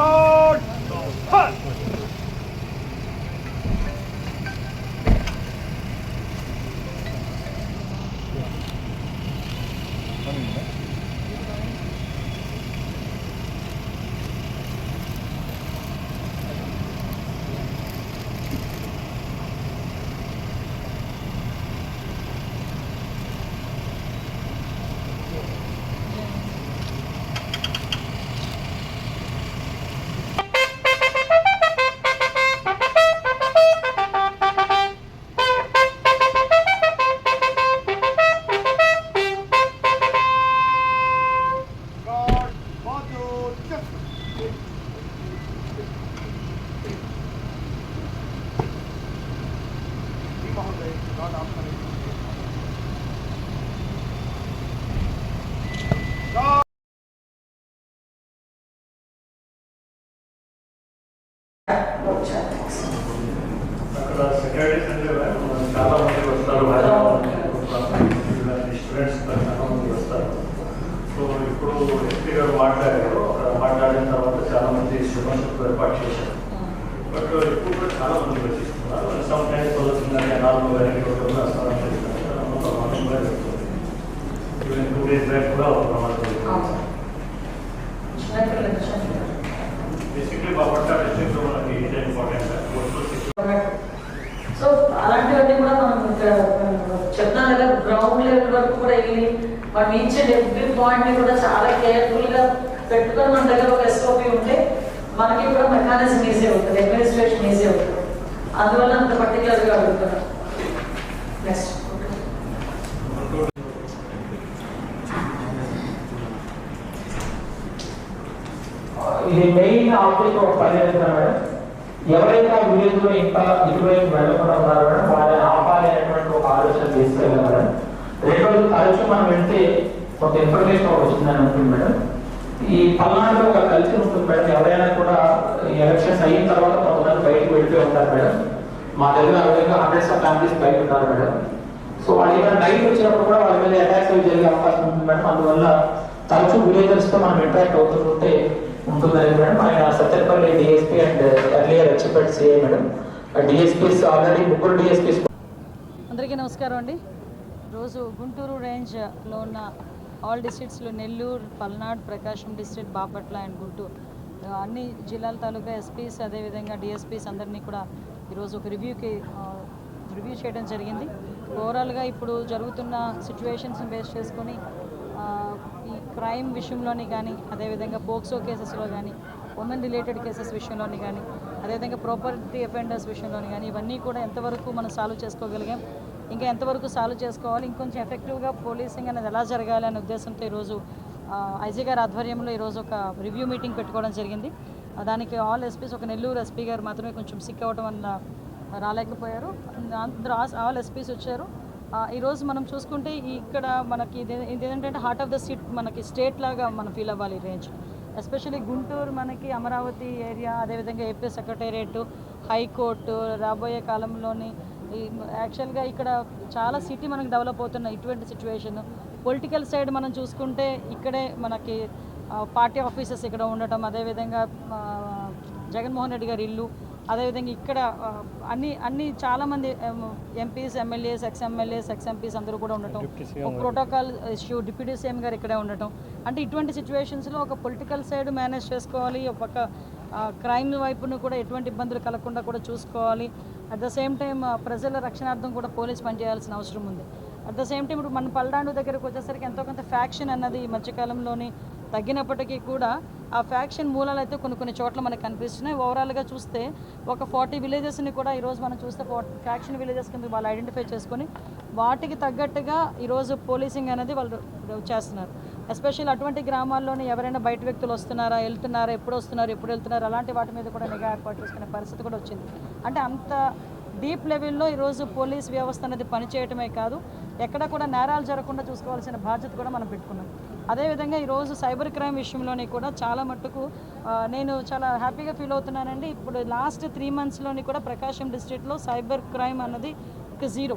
Hard! Hut! అక్కడ secretaries అంటే చాలా మంది వస్తారు స్టూడెంట్స్ చాలా మంది వస్తారు సో ఇప్పుడు ఎస్పీ గారు మాట్లాడారు అక్కడ మాట్లాడిన తర్వాత చాలా మంది స్టూడెంట్స్ ఏర్పాటు చేశారు బట్ ఇప్పుడు కూడా చాలా మంది వచ్చిస్తున్నారు. సమ్ టైమ్స్ వస్తుందని నాలుగు వెరైటీ ఒకటి అసలు ప్రమాదం కూడా జరుగుతుంది. ఈవెన్ టూ డేస్ బ్యాక్ కూడా ఒక ప్రమాదం జరిగింది. బేసిక్లీ బాపట్ల డిస్ట్రిక్ట్లో మనకి ఇది ఇంపార్టెంట్ సో అలాంటివన్నీ కూడా మనం కదా గ్రౌండ్ లెవెల్ వరకు కూడా వెళ్ళి మనం ఇచ్చే ఎవ్రీ పాయింట్ని కూడా చాలా కేర్ఫుల్గా పెట్టుకొని మన దగ్గర ఒక ఎస్ఓపి ఉంటే మనకి కూడా మెకానిజం ఈజీ అవుతుంది అడ్మినిస్ట్రేషన్ ఈజీ అవుతుంది. అందువల్ల అంత పర్టికులర్గా అడుగుతున్నాం. నెక్స్ట్ ఇది మెయిన్ ఆబ్జెక్ట్ ఒక పని చేస్తున్నారు మేడం. ఎవరైతే ఆ విలేజ్లో ఇంకా ఇటువైపు వెళ్ళకుండా ఉన్నారో మేడం వాళ్ళని ఆపాలి అనేటువంటి ఒక ఆలోచన తీసుకెళ్ళాం మేడం. రెండోది తరచు మనం వెళ్తే ఒక ఇన్ఫర్మేషన్ వచ్చిందని ఉంటుంది మేడం. ఈ పల్నాడులో ఒక కల్చర్ ఉంటుంది మేడం. ఎవరైనా కూడా ఎలక్షన్స్ అయిన తర్వాత కొంతమంది బయటకు వెళ్తూ ఉంటారు మేడం. మా తెలుగు ఆ హండ్రెడ్స్ ఆఫ్ ఫ్యామిలీస్ బయట ఉన్నారు మేడం. సో వాళ్ళు ఏమైనా నైట్ వచ్చినప్పుడు కూడా వాళ్ళ మీద అటాక్స్ అవి జరిగే అవకాశం ఉంది మేడం. అందువల్ల తరచూ విలేజర్స్తో మనం ఇంటరాక్ట్ అవుతుంటే ఉంటుందని మేడం. ఆయన Satyapalli DSP and earlier expert CI madam. DSPs already ముగ్గురు డిఎస్పీస్ అందరికీ నమస్కారం అండి. రోజు గుంటూరు రేంజ్లో ఉన్న ఆల్ డిస్ట్రిక్ట్స్లో నెల్లూరు పల్నాడు ప్రకాశం డిస్ట్రిక్ట్ బాపట్ల అండ్ గుంటూరు. అన్ని జిల్లాల తాలూకా ఎస్పీస్ అదేవిధంగా డిఎస్పీస్ అందరినీ కూడా ఈరోజు ఒక రివ్యూకి రివ్యూ చేయడం జరిగింది. ఓవరాల్గా ఇప్పుడు జరుగుతున్న సిచ్యువేషన్స్ని బేస్ చేసుకొని ఈ క్రైమ్ విషయంలోని కానీ అదేవిధంగా పోక్సో కేసెస్లో కానీ ఉమెన్ రిలేటెడ్ కేసెస్ విషయంలోని కానీ అదేవిధంగా ప్రాపర్టీ అఫెండర్స్ విషయంలోని కానీ ఇవన్నీ కూడా ఎంతవరకు మనం సాల్వ్ చేసుకోగలిగాం? ఇంకా ఎంతవరకు సాల్వ్ చేసుకోవాలి? ఇంకొంచెం ఎఫెక్టివ్గా పోలీసింగ్ అనేది ఎలా జరగాలి అనే ఉద్దేశంతో ఈరోజు ఐజీ గారి ఆధ్వర్యంలో ఈరోజు ఒక రివ్యూ మీటింగ్ పెట్టుకోవడం జరిగింది. దానికి ఆల్ ఎస్పీస్ ఒక నెల్లూరు ఎస్పీ గారు మాత్రమే కొంచెం సిక్ అవ్వడం వల్ల రాలేకపోయారు. అందరూ ఆల్ ఎస్పీస్ వచ్చారు. ఈరోజు మనం చూసుకుంటే ఇక్కడ మనకి ఇది ఏంటంటే హార్ట్ ఆఫ్ ద సిట్ మనకి స్టేట్ లాగా మనం ఫీల్ అవ్వాలి ఈ రేంజ్ ఎస్పెషల్లీ గుంటూరు మనకి అమరావతి ఏరియా అదేవిధంగా ఏపీ సెక్రటేరియట్ హైకోర్టు రాబోయే కాలంలోని ఈ యాక్చువల్గా ఇక్కడ చాలా సిటీ మనకి డెవలప్ అవుతున్న ఇటువంటి సిచ్యువేషన్ పొలిటికల్ సైడ్ మనం చూసుకుంటే ఇక్కడే మనకి పార్టీ ఆఫీసెస్ ఇక్కడ ఉండటం అదేవిధంగా జగన్మోహన్ రెడ్డి గారి ఇల్లు అదేవిధంగా ఇక్కడ అన్ని అన్ని చాలామంది MPs MLAs ex MLAs ex MPs అందరూ కూడా ఉండటం. ఒక ప్రోటోకాల్ ఇష్యూ డిప్యూటీ సీఎం గారు ఇక్కడే ఉండటం. అంటే ఇటువంటి సిచ్యువేషన్స్లో ఒక పొలిటికల్ సైడ్ మేనేజ్ చేసుకోవాలి ఒక పక్క క్రైమ్ వైపును కూడా ఎటువంటి ఇబ్బందులు కలగకుండా కూడా చూసుకోవాలి. అట్ ద సేమ్ టైం ప్రజల రక్షణార్థం కూడా పోలీస్ పనిచేయాల్సిన అవసరం ఉంది. అట్ ద సేమ్ టైం ఇప్పుడు మన పల్నాడు దగ్గరకు వచ్చేసరికి ఎంతో కొంత ఫ్యాక్షన్ అన్నది ఈ మధ్యకాలంలోని తగ్గినప్పటికీ కూడా ఆ ఫ్యాక్షన్ మూలాలు అయితే కొన్ని కొన్ని చోట్ల మనకు కనిపిస్తున్నాయి. ఓవరాల్గా చూస్తే ఒక ఫార్టీ విలేజెస్ని కూడా ఈరోజు మనం చూస్తే ఫ్యాక్షన్ విలేజెస్ కింద వాళ్ళు ఐడెంటిఫై చేసుకొని వాటికి తగ్గట్టుగా ఈరోజు పోలీసింగ్ అనేది వాళ్ళు చేస్తున్నారు. ఎస్పెషల్ అటువంటి గ్రామాల్లోనే ఎవరైనా బయట వ్యక్తులు వస్తున్నారా వెళ్తున్నారా ఎప్పుడు వస్తున్నారు ఎప్పుడు వెళ్తున్నారు అలాంటి వాటి మీద కూడా నిఘా ఏర్పాటు చేసుకునే పరిస్థితి కూడా వచ్చింది. అంటే అంత డీప్ లెవెల్లో ఈరోజు పోలీస్ వ్యవస్థ అనేది పనిచేయటమే కాదు ఎక్కడ కూడా నేరాలు జరగకుండా చూసుకోవాల్సిన బాధ్యత కూడా మనం పెట్టుకున్నాం. అదేవిధంగా ఈరోజు సైబర్ క్రైమ్ విషయంలోని కూడా చాలా మట్టుకు నేను చాలా హ్యాపీగా ఫీల్ అవుతున్నానండి. ఇప్పుడు లాస్ట్ త్రీ మంత్స్లోని కూడా ప్రకాశం డిస్ట్రిక్ట్లో సైబర్ క్రైమ్ అన్నది ఒక జీరో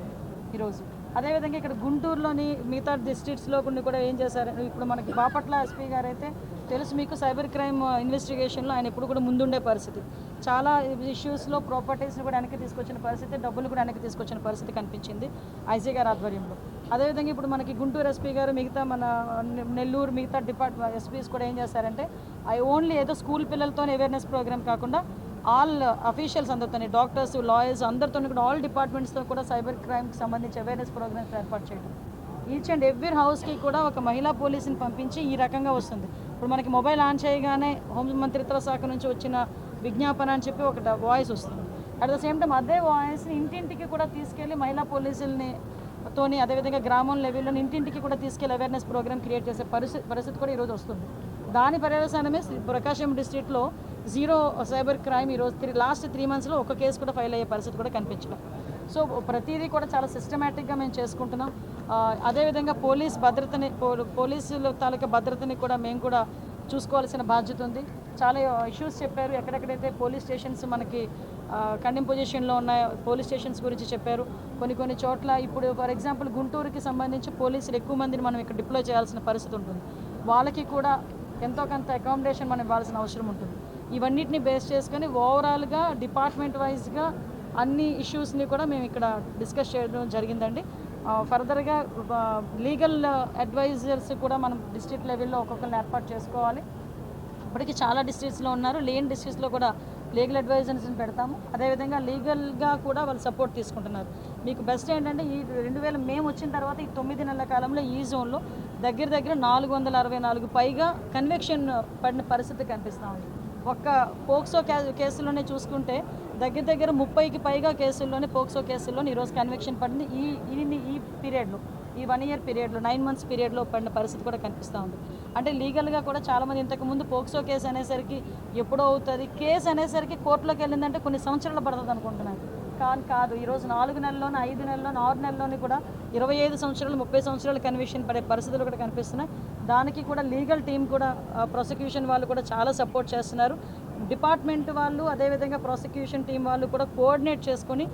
ఈరోజు. అదేవిధంగా ఇక్కడ గుంటూరులోని మిగతా డిస్ట్రిక్ట్స్లో కొన్ని కూడా ఏం చేశారు? ఇప్పుడు మనకి బాపట్ల ఎస్పీ గారు అయితే తెలుసు మీకు సైబర్ క్రైమ్ ఇన్వెస్టిగేషన్లో ఆయన ఎప్పుడు కూడా ముందుండే పరిస్థితి. చాలా ఇష్యూస్లో ప్రాపర్టీస్ని కూడా వెనక్కి తీసుకొచ్చిన పరిస్థితి డబ్బులు కూడా వెనక్కి తీసుకొచ్చిన పరిస్థితి కనిపించింది ఐజీ గారి ఆధ్వర్యంలో. అదేవిధంగా ఇప్పుడు మనకి గుంటూరు ఎస్పీ గారు మిగతా మన నెల్లూరు మిగతా డిపార్ట్మెంట్ ఎస్పీస్ కూడా ఏం చేస్తారంటే ఐ ఓన్లీ ఏదో స్కూల్ పిల్లలతో అవేర్నెస్ ప్రోగ్రామ్ కాకుండా ఆల్ అఫీషియల్స్ అందరితో డాక్టర్స్ లాయర్స్ అందరితో కూడా ఆల్ డిపార్ట్మెంట్స్తో కూడా సైబర్ క్రైమ్కి సంబంధించి అవేర్నెస్ ప్రోగ్రామ్స్ ఏర్పాటు చేయడం. ఈచ్ అండ్ ఎవ్రీ హౌస్కి కూడా ఒక మహిళా పోలీసుని పంపించి ఈ రకంగా వస్తుంది. ఇప్పుడు మనకి మొబైల్ ఆన్ చేయగానే హోం మంత్రిత్వ శాఖ నుంచి వచ్చిన విజ్ఞాపన అని చెప్పి ఒక వాయిస్ వస్తుంది. అట్ ద సేమ్ టైం అదే వాయిస్ని ఇంటింటికి కూడా తీసుకెళ్ళి మహిళా పోలీసుల్ని తోని అదేవిధంగా గ్రామం లెవెల్లో ఇంటింటికి కూడా తీసుకెళ్ళి అవేర్నెస్ ప్రోగ్రామ్ క్రియేట్ చేసే పరిస్థితి పరిస్థితి కూడా ఈరోజు వస్తుంది. దాని పర్యవసానమే ప్రకాశం డిస్ట్రిక్ట్లో జీరో సైబర్ క్రైమ్ ఈరోజు త్రీ లాస్ట్ త్రీ మంత్స్లో ఒక కేసు కూడా ఫైల్ అయ్యే పరిస్థితి కూడా కనిపించడం సో ప్రతిదీ కూడా చాలా సిస్టమేటిక్గా మేము చేసుకుంటున్నాం. అదేవిధంగా పోలీస్ భద్రతని పోలీసుల తాలూకా భద్రతని కూడా మేము కూడా చూసుకోవాల్సిన బాధ్యత ఉంది. చాలా ఇష్యూస్ చెప్పారు. ఎక్కడెక్కడైతే పోలీస్ స్టేషన్స్ మనకి కండెమ్ పొజిషన్లో ఉన్న పోలీస్ స్టేషన్స్ గురించి చెప్పారు. కొన్ని కొన్ని చోట్ల ఇప్పుడు ఫర్ ఎగ్జాంపుల్ గుంటూరుకి సంబంధించి పోలీసులు ఎక్కువ మందిని మనం ఇక్కడ డిప్లాయ్ చేయాల్సిన పరిస్థితి ఉంటుంది. వాళ్ళకి కూడా ఎంతో కొంత అకామిడేషన్ మనం ఇవ్వాల్సిన అవసరం ఉంటుంది. ఇవన్నిటిని బేస్ చేసుకొని ఓవరాల్గా డిపార్ట్మెంట్ వైజ్గా అన్ని ఇష్యూస్ని కూడా మేము ఇక్కడ డిస్కస్ చేయడం జరిగిందండి. ఫర్దర్గా లీగల్ అడ్వైజర్స్ కూడా మనం డిస్ట్రిక్ట్ లెవెల్లో ఒక్కొక్కరిని ఏర్పాటు చేసుకోవాలి. ఇప్పటికీ చాలా డిస్ట్రిక్ట్స్లో ఉన్నారు. లేని డిస్ట్రిక్ట్స్లో కూడా లీగల్ అడ్వైజర్స్ని పెడతాము. అదేవిధంగా లీగల్గా కూడా వాళ్ళు సపోర్ట్ తీసుకుంటున్నారు. మీకు బెస్ట్ ఏంటంటే ఈ రెండు వేల మేము వచ్చిన తర్వాత ఈ తొమ్మిది నెలల కాలంలో ఈ జోన్లో దగ్గర దగ్గర నాలుగు వందల అరవై నాలుగు పైగా కన్వెక్షన్ పడిన పరిస్థితి కనిపిస్తూ ఉంది. ఒక్క పోక్సో కేసులోనే చూసుకుంటే దగ్గర దగ్గర ముప్పైకి పైగా కేసుల్లోనే పోక్సో కేసుల్లోనే ఈరోజు కన్వెక్షన్ పడింది. ఈ ఈ ఈ పీరియడ్లో ఈ వన్ ఇయర్ పీరియడ్లో నైన్ మంత్స్ పీరియడ్లో పడిన పరిస్థితి కూడా కనిపిస్తూ ఉంది. అంటే లీగల్గా కూడా చాలామంది ఇంతకుముందు పోక్సో కేసు అనేసరికి ఎప్పుడో అవుతుంది. కేసు అనేసరికి కోర్టులోకి వెళ్ళిందంటే కొన్ని సంవత్సరాలు పడుతుంది అనుకుంటున్నాను. కానీ కాదు. ఈరోజు నాలుగు నెలల్లోని ఐదు నెలల్లోనే ఆరు నెలల్లోని కూడా ఇరవై ఐదు సంవత్సరాలు ముప్పై సంవత్సరాలు కన్విషన్ పడే పరిస్థితులు కూడా కనిపిస్తున్నాయి. దానికి కూడా లీగల్ టీం కూడా ప్రాసిక్యూషన్ వాళ్ళు కూడా చాలా సపోర్ట్ చేస్తున్నారు. డిపార్ట్మెంట్ వాళ్ళు అదేవిధంగా ప్రాసిక్యూషన్ టీం వాళ్ళు కూడా కోఆర్డినేట్ చేసుకొని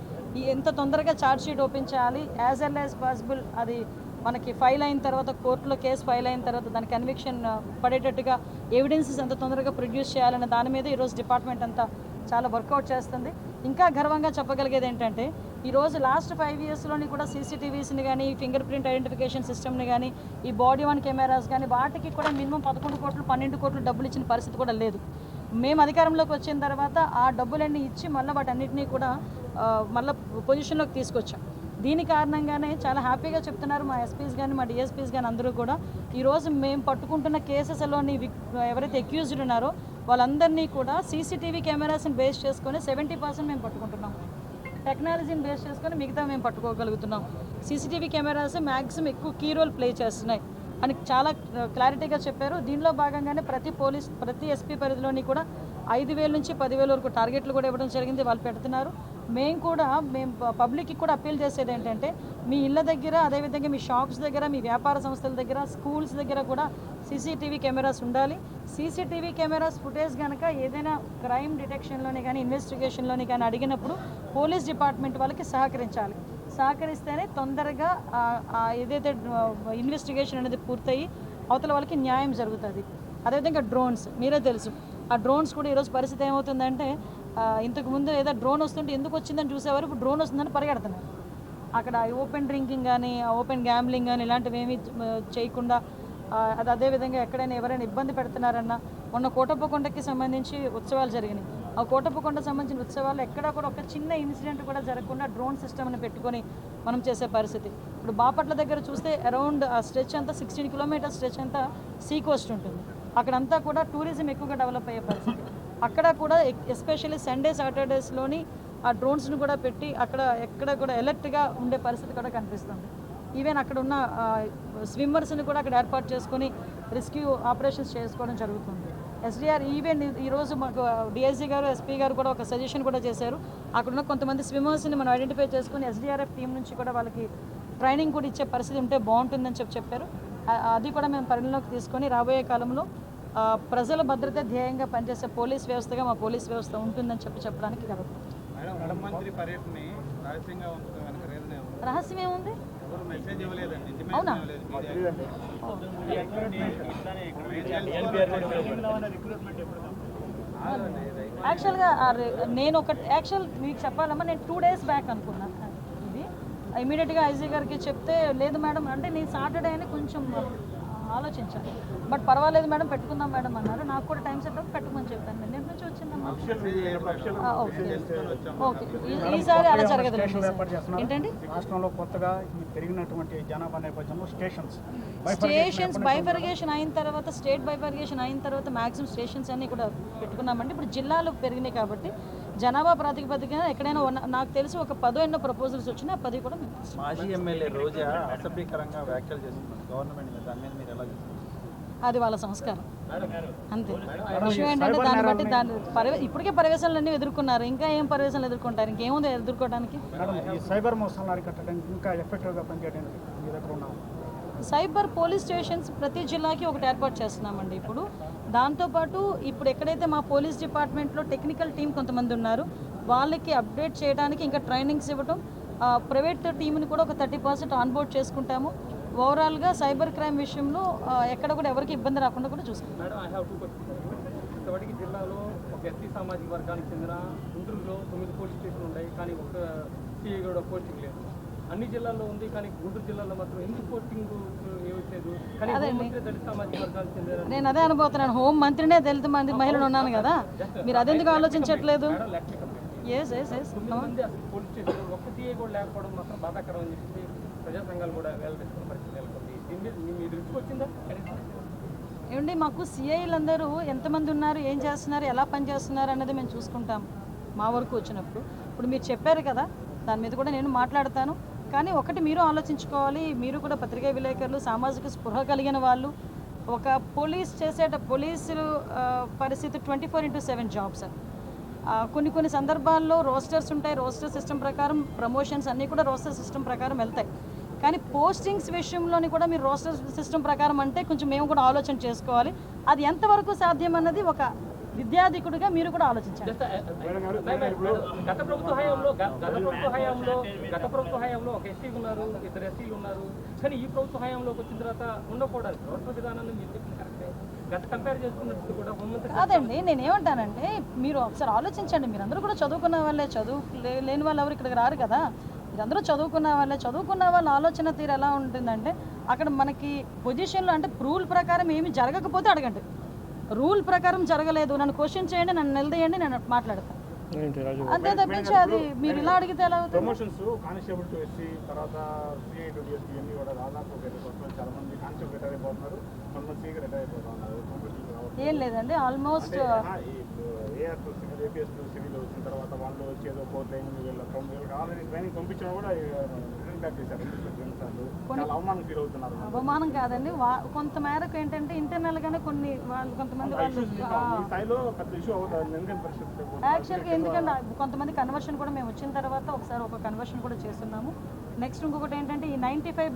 ఎంత తొందరగా ఛార్జ్ షీట్ ఓపెన్ చేయాలి? యాజ్ వెల్ యాజ్ పాసిబుల్ అది మనకి ఫైల్ అయిన తర్వాత కోర్టులో కేసు ఫైల్ అయిన తర్వాత దాని కన్విక్షన్ uh, పడేటట్టుగా ఎవిడెన్సెస్ ఎంత తొందరగా ప్రొడ్యూస్ చేయాలనే దాని మీద ఈరోజు డిపార్ట్మెంట్ అంతా చాలా వర్కౌట్ చేస్తుంది. ఇంకా గర్వంగా చెప్పగలిగేది ఏంటంటే ఈరోజు లాస్ట్ ఫైవ్ ఇయర్స్లోని కూడా సీసీటీవీస్ని కానీ ఫింగర్ ప్రింట్ ఐడెంటిఫికేషన్ సిస్టమ్ని కానీ ఈ బాడీ వన్ కెమెరాస్ కానీ వాటికి కూడా మినిమం పదకొండు కోట్లు పన్నెండు కోట్లు డబ్బులు ఇచ్చిన పరిస్థితి కూడా లేదు. మేము అధికారంలోకి వచ్చిన తర్వాత ఆ డబ్బులన్నీ ఇచ్చి మళ్ళీ వాటన్నిటినీ కూడా మళ్ళీ పొజిషన్లోకి తీసుకొచ్చాం. దీని కారణంగానే చాలా హ్యాపీగా చెప్తున్నారు మా ఎస్పీస్ కానీ మా డిఎస్పీస్ కానీ అందరూ కూడా. ఈరోజు మేము పట్టుకుంటున్న కేసెస్లోని ఎవరైతే అక్యూజ్డ్ ఉన్నారో వాళ్ళందరినీ కూడా సీసీటీవీ కెమెరాస్ని బేస్ చేసుకొని సెవెంటీ పర్సెంట్ మేము పట్టుకుంటున్నాం. టెక్నాలజీని బేస్ చేసుకొని మిగతా మేము పట్టుకోగలుగుతున్నాం. సీసీటీవీ కెమెరాస్ మ్యాక్సిమం ఎక్కువ కీ రోల్ ప్లే చేస్తున్నాయి. అని చాలా క్లారిటీగా చెప్పారు. దీనిలో భాగంగానే ప్రతి పోలీస్ ప్రతి ఎస్పీ పరిధిలోని కూడా ఐదు వేల నుంచి పదివేల వరకు టార్గెట్లు కూడా ఇవ్వడం జరిగింది. వాళ్ళు పెడుతున్నారు. మేము కూడా మేము పబ్లిక్కి కూడా అప్పీల్ చేసేది ఏంటంటే మీ ఇళ్ళ దగ్గర అదేవిధంగా మీ షాప్స్ దగ్గర మీ వ్యాపార సంస్థల దగ్గర స్కూల్స్ దగ్గర కూడా సీసీటీవీ కెమెరాస్ ఉండాలి. సీసీటీవీ కెమెరాస్ ఫుటేజ్ కనుక ఏదైనా క్రైమ్ డిటెక్షన్లోనే కానీ ఇన్వెస్టిగేషన్లోని కానీ అడిగినప్పుడు పోలీస్ డిపార్ట్మెంట్ వాళ్ళకి సహకరించాలి. సహకరిస్తేనే తొందరగా ఏదైతే ఇన్వెస్టిగేషన్ అనేది పూర్తయి అవతల వాళ్ళకి న్యాయం జరుగుతుంది. అదేవిధంగా డ్రోన్స్ మీరే తెలుసు. ఆ డ్రోన్స్ కూడా ఈరోజు పరిస్థితి ఏమవుతుందంటే ఇంతకుముందు ఇంతకు ముందు ఏదో డ్రోన్ వస్తుంటే ఎందుకు వచ్చిందని చూసేవారు ఇప్పుడు డ్రోన్ వస్తుందని పరిగెడుతున్నారు. అక్కడ ఓపెన్ డ్రింకింగ్ కానీ ఓపెన్ గ్యాంబ్లింగ్ కానీ ఇలాంటివి ఏమీ చేయకుండా అది అదేవిధంగా ఎక్కడైనా ఎవరైనా ఇబ్బంది పెడుతున్నారన్నా మొన్న కోటప్పకొండకి సంబంధించి ఉత్సవాలు జరిగినాయి. ఆ కోటప్పకొండ సంబంధించిన ఉత్సవాలు ఎక్కడా కూడా ఒక చిన్న ఇన్సిడెంట్ కూడా జరగకుండా డ్రోన్ సిస్టమ్ని పెట్టుకొని మనం చేసే పరిస్థితి. ఇప్పుడు బాపట్ల దగ్గర చూస్తే అరౌండ్ ఆ స్ట్రెచ్ అంతా సిక్స్టీన్ కిలోమీటర్ స్ట్రెచ్ అంతా సీ కోస్ట్ ఉంటుంది. అక్కడంతా కూడా టూరిజం ఎక్కువగా డెవలప్ అయ్యే పరిస్థితి. అక్కడ కూడా ఎస్పెషల్లీ సండే సాటర్డేస్లోని ఆ డ్రోన్స్ను కూడా పెట్టి అక్కడ ఎక్కడ కూడా ఎలర్ట్గా ఉండే పరిస్థితి కూడా కనిపిస్తుంది. ఈవెన్ అక్కడ ఉన్న స్విమ్మర్స్ని కూడా అక్కడ ఏర్పాటు చేసుకొని రెస్క్యూ ఆపరేషన్స్ చేసుకోవడం జరుగుతుంది. ఎస్డిఆర్ ఈవెన్ ఈరోజు మాకు డిఎస్సీ గారు ఎస్పీ గారు కూడా ఒక సజెషన్ కూడా చేశారు. అక్కడ ఉన్న కొంతమంది స్విమ్మర్స్ని మనం ఐడెంటిఫై చేసుకొని ఎస్డిఆర్ఎఫ్ టీం నుంచి కూడా వాళ్ళకి ట్రైనింగ్ కూడా ఇచ్చే పరిస్థితి ఉంటే బాగుంటుందని చెప్పి చెప్పారు. అది కూడా మేము పరిగణలోకి తీసుకొని రాబోయే కాలంలో ప్రజల భద్రత ధ్యేయంగా పనిచేసే పోలీస్ వ్యవస్థగా మా పోలీస్ వ్యవస్థ ఉంటుందని చెప్పి చెప్పడానికి రహస్యం ఏముంది? అవునా? యాక్చువల్గా నేను ఒక యాక్చువల్ మీకు చెప్పాలమ్మా నేను టూ డేస్ బ్యాక్ అనుకున్నాను ఇది. ఇమీడియట్గా ఐజీ గారికి చెప్తే లేదు మేడం అంటే నేను సాటర్డే అని కొంచెం ఆలోచించాను బట్ పర్వాలేదు మేడం పెట్టుకుందాం మేడం అన్నారు. నాకు కూడా టైం సెట్ అవుట్ పెట్టుకోమని చెప్పాను. నేను ఎప్పటి నుంచి వచ్చిందమ్మా? ఓకే. ఈసారి అలా జరగదు. ఏంటండి? రాష్ట్రంలో కొత్తగా పెరిగినటువంటి జనాభా నేపథ్యంలో స్టేషన్స్ స్టేషన్స్ బైఫర్గేషన్ అయిన తర్వాత స్టేట్ బైఫర్గేషన్ అయిన తర్వాత మాక్సిమం స్టేషన్స్ అన్ని కూడా పెట్టుకున్నామండి. ఇప్పుడు జిల్లాలు పెరిగినాయి కాబట్టి జనాభా ప్రాతిపదికన ఎక్కడైనా ఉన్న- నాకు తెలిసి ఒక పదో ఎన్నో ప్రపోజల్స్ వచ్చినాయి ఆ పది కూడా మేము మాజీ ఎమ్మెల్యే రోజా అసభ్యకరంగా వ్యాఖ్యలు చేస్తున్నారు. గవర్నమెంట్ మీద దాని మీద మీరు ఎలా చూస్తారు? అది వాళ్ళ సంస్కారం. అంతే. విషయం ఏంటంటే దాన్ని బట్టి దాన్ని పర్యవే ఇప్పటికే పర్యవేశాలన్నీ ఎదుర్కొన్నారు. ఇంకా ఏం పర్యవేశాలు ఎదుర్కొంటారు? ఇంకేముంది ఎదుర్కోవడానికి మేడం ఈ సైబర్ మోసాలను అరికట్టడానికి ఇంకా ఎఫెక్టివ్గా పనిచేయడానికి సైబర్ పోలీస్ స్టేషన్స్ ప్రతి జిల్లాకి ఒకటి ఏర్పాటు చేస్తున్నామండి ఇప్పుడు. దాంతోపాటు ఇప్పుడు ఎక్కడైతే మా పోలీస్ డిపార్ట్మెంట్లో టెక్నికల్ టీం కొంతమంది ఉన్నారు వాళ్ళకి అప్డేట్ చేయడానికి ఇంకా ట్రైనింగ్స్ ఇవ్వటం ప్రైవేట్ టీంని కూడా ఒక థర్టీ పర్సెంట్ ఆన్బోర్డ్ చేసుకుంటాము. ఓవరాల్గా సైబర్ క్రైమ్ విషయంలో ఎక్కడ కూడా ఎవరికి ఇబ్బంది రాకుండా కూడా చూసుకుంటాం జిల్లాలో ఒక ఎస్సీ సామాజిక వర్గానికి చెందిన గుంటూరులో తొమ్మిది పోలీస్ స్టేషన్లు ఉన్నాయి కానీ ఒక సిఐ కూడా పోస్టింగ్ లేదు. అన్ని జిల్లాల్లో ఉంది కానీ గుంటూరు జిల్లాలో మాత్రం ఎందుకు పోస్టింగ్ ఇవ్వట్లేదు కానీ దళిత సామాజిక నేను అదే అనుకోతున్నాను హోం మంత్రినే దళిత మంది మహిళలు ఉన్నాను కదా. మీరు అదెందుకు ఆలోచించట్లేదు? Madam let me complete yes yes yes తొమ్మిది మంది అసలు పోలీస్ స్టేషన్ ఒక్క సిఐ కూడా లేకపోవడం మాత్రం బాధాకరం అని చెప్పి ప్రజా సంఘాలు కూడా వేలవేసుకున్న పరిస్థితి నెలకొంది. దీని మీద మీ మీ దృష్టికి వచ్చిందా? ఏమండి మాకు సిఐలందరూ ఎంతమంది ఉన్నారు ఏం చేస్తున్నారు ఎలా పనిచేస్తున్నారు అన్నది మేము చూసుకుంటాం మా వరకు వచ్చినప్పుడు. ఇప్పుడు మీరు చెప్పారు కదా దాని మీద కూడా నేను మాట్లాడతాను. కానీ ఒకటి మీరు ఆలోచించుకోవాలి. మీరు కూడా పత్రికా విలేకరులు సామాజిక స్పృహ కలిగిన వాళ్ళు. ఒక పోలీస్ చేసేట పోలీసులు పరిస్థితి twenty four into seven jobs కొన్ని కొన్ని సందర్భాల్లో రోస్టర్స్ ఉంటాయి. రోస్టర్ సిస్టమ్ ప్రకారం ప్రమోషన్స్ అన్నీ కూడా రోస్టర్ సిస్టమ్ ప్రకారం వెళ్తాయి. కానీ పోస్టింగ్స్ విషయంలోని కూడా మీరు రోస్టర్ సిస్టమ్ ప్రకారం అంటే కొంచెం మేము కూడా ఆలోచన చేసుకోవాలి. అది ఎంతవరకు సాధ్యం అన్నది ఒక విద్యాధికుడిగా మీరు కూడా ఆలోచించాలి. జస్ట్ గత ప్రభుత్వ హయాంలో గత ప్రభుత్వ హయాంలో గత ప్రభుత్వ హయాంలో ఒక ఎస్టీ ఉన్నారు ఇద్దరు ఎస్సీలు ఉన్నారు. కానీ ఈ ప్రభుత్వ హయాంలోకి వచ్చిన తర్వాత ఉండకూడదు. ప్రభుత్వ విధానాన్ని మీరు చెప్పింది కరెక్టే. గత కంపేర్ చేసుకున్నట్టు కూడా హోంమంత్రి కాదండి నేనేమంటానంటే మీరు ఒకసారి ఆలోచించండి. మీరందరూ కూడా చదువుకున్న వాళ్ళే చదువు లేని వాళ్ళు ఎవరు ఇక్కడికి రారు కదా. మీరందరూ చదువుకున్న వాళ్ళే. చదువుకున్న వాళ్ళ ఆలోచన తీరు ఎలా ఉంటుందంటే అక్కడ మనకి పొజిషన్లో అంటే రూల్ ప్రకారం ఏమి జరగకపోతే అడగండి. రూల్ ప్రకారం జరగలేదు. నన్ను క్వశ్చన్ చేయండి నన్ను నిలదీయండి నేను మాట్లాడతాను అంతే తప్పించి అది మీరు ఇలా అడిగితే ఎలా అవుతుంది? ప్రమోషన్స్ కానిస్టేబుల్ టు ఎస్సీ తర్వాత సిఐ టు డిఎస్పీ ఇవన్నీ కూడా దాదాపు ఒక ఇరవై సంవత్సరాలు చాలా మంది కానిస్టేబుల్ రిటైర్ అయిపోతున్నారు. కొంతమంది సీగా రిటైర్ అయిపోతున్నారు. కంప్యూటర్ రావట్లేదు. ఏం లేదండి almost AR to civil APS to civil వచ్చిన తర్వాత వాళ్ళు వచ్చేదో కోర్టు అయింది వీళ్ళ వీళ్ళకి ఆల్రెడీ ట్రైనింగ్ పంపించడం కూడా అవమానం కాదండి. వా- కొంత మేరకు ఏంటంటే ఇంటర్నల్ గానే కొన్ని వాళ్ళు కొంతమంది యాక్చువల్గా ఎందుకంటే కొంతమంది కన్వర్షన్ కూడా మేము వచ్చిన తర్వాత ఒకసారి ఒక కన్వర్షన్ కూడా చేస్తున్నాము. నెక్స్ట్ ఇంకొకటి ఏంటంటే ఈ నైంటీ ఫైవ్